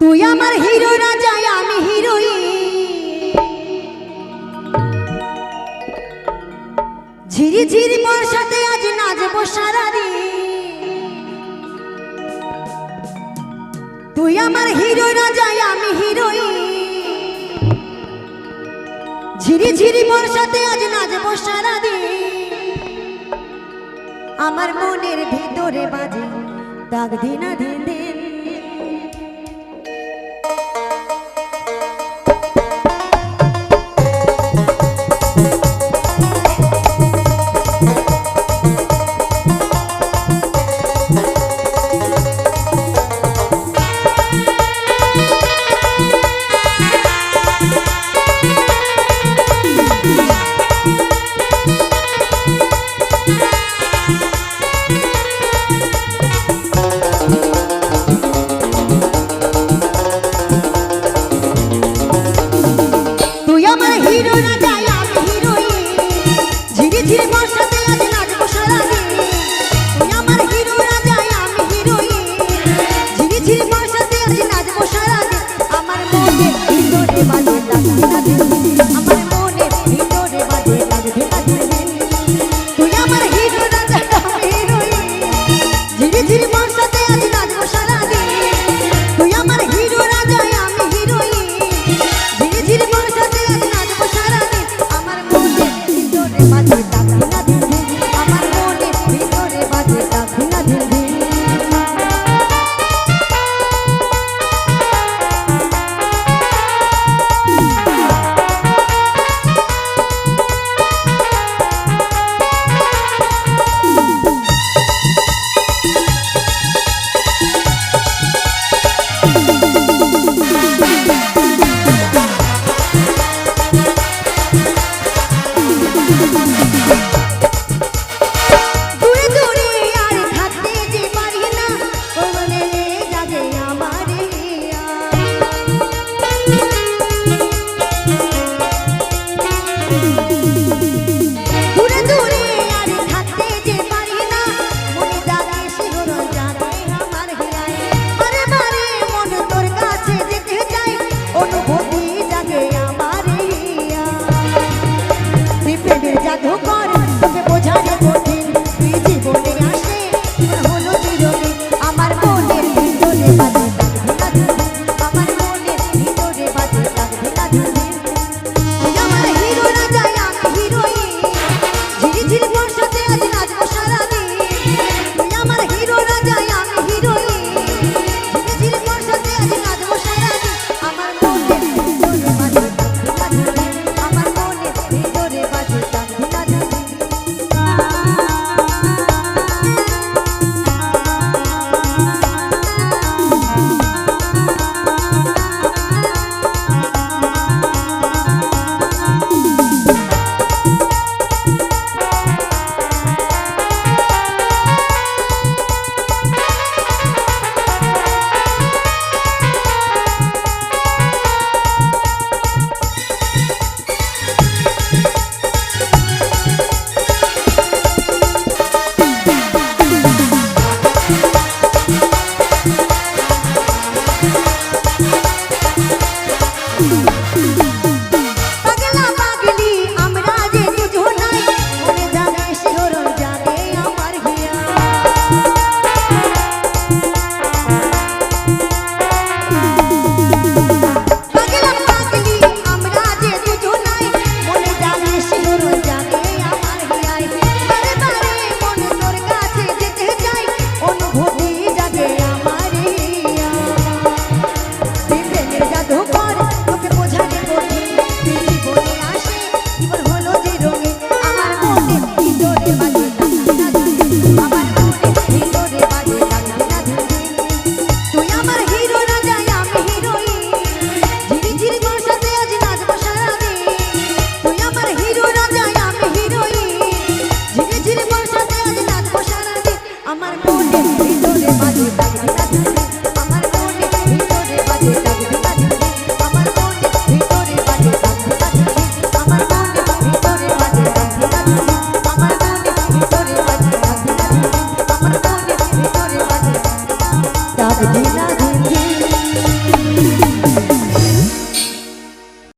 তুই আমার হিরো রাজা, আমি হিরোইন ঝিরি ঝিরি বর্ষাতে আজ নাচবো সারাদিন। তুই আমার হিরো রাজা, আমি হিরোইন ঝিরি ঝিরি বর্ষাতে আজ নাচবো সারাদিন। আমার মনের ভিতরে বাজে দাগ দিনা দিন দিন।